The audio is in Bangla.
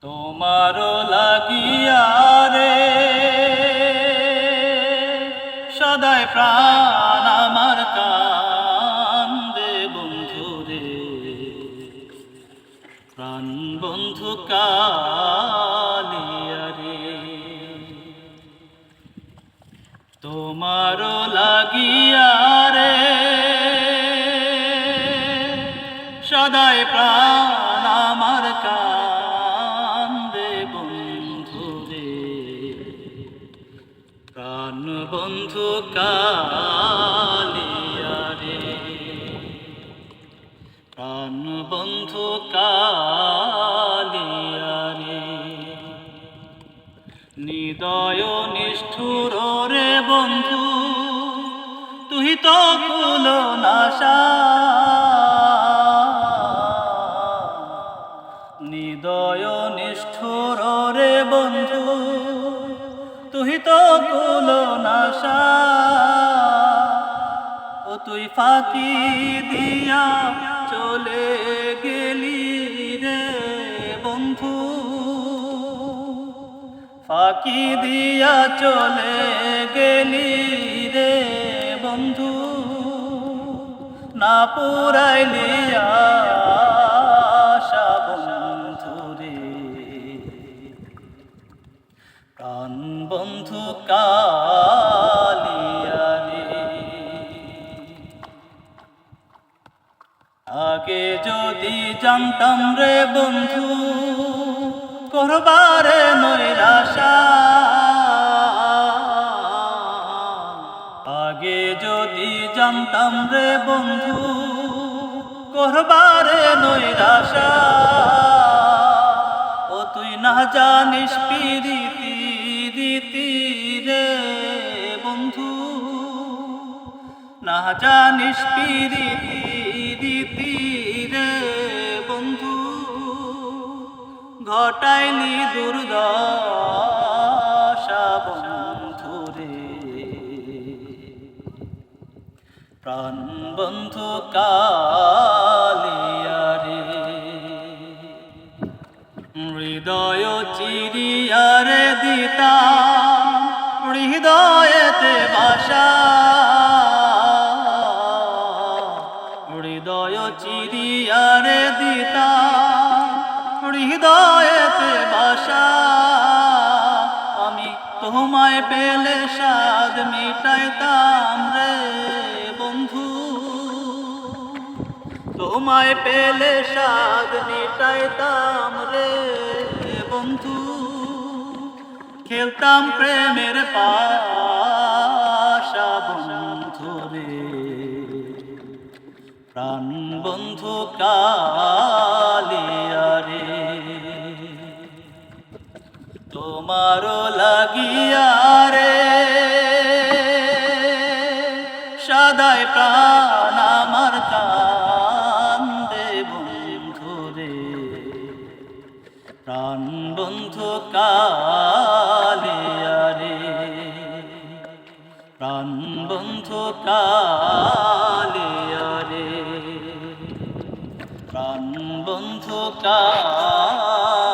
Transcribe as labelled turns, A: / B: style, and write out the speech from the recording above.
A: তোমারও লাগিয়া রে। সদায় প্রাণ আমার কান্দে বন্ধু রে। প্রাণ বন্ধু কালিয়া রে। তোমারও লাগিয়া রে। সদায় প্রাণ বন্ধু কালিয়া রে প্রাণ বন্ধু কালিয়া রে নিদয় নিষ্ঠুর রে বন্ধু তুই তো কুল নাশা নিদয় নিষ্ঠুর তুই তো কুল নাশা। ও তুই ফাঁকি দিয়া চলে গেলি রে বন্ধু। ফাঁকি দিয়া চলে গেলি রে বন্ধু। না পুরাইলি প্রাণ বন্ধু কালিয়া রে আগে যদি জানতাম রে বন্ধু, করবারে নৈরাশা আগে যদি জানতাম রে বন্ধু, করবারে নৈরাশা ও তুই না জানিস পিরিতি রীতি রে বন্ধু, না জানিস পিরিতি রীতি রে বন্ধু ঘটাইলি দুর্দশা বন্ধু রে। প্রাণ বন্ধু কালিয়া হৃদয় চিরিয়ারে দিতা, হৃদয়েতে বাসা। হৃদয় চিরিয়ারে দিতা, হৃদয়েতে বাসা। আমি তোমায় পেলে স্বাদ মিটাইতাম রে বন্ধু। তোমায় পেলে স্বাদ মিটাইতাম রে বন্ধু, খেলতাম প্রেমের পাশা বন্ধু রে। প্রাণ বন্ধু কালিয়া রে। তোমারও লাগিয়া রে। সদাই প্রাণ প্রাণ বন্ধু কালিয়া রে প্রাণ বন্ধু কালিয়া রে প্রাণ বন্ধু কালিয়া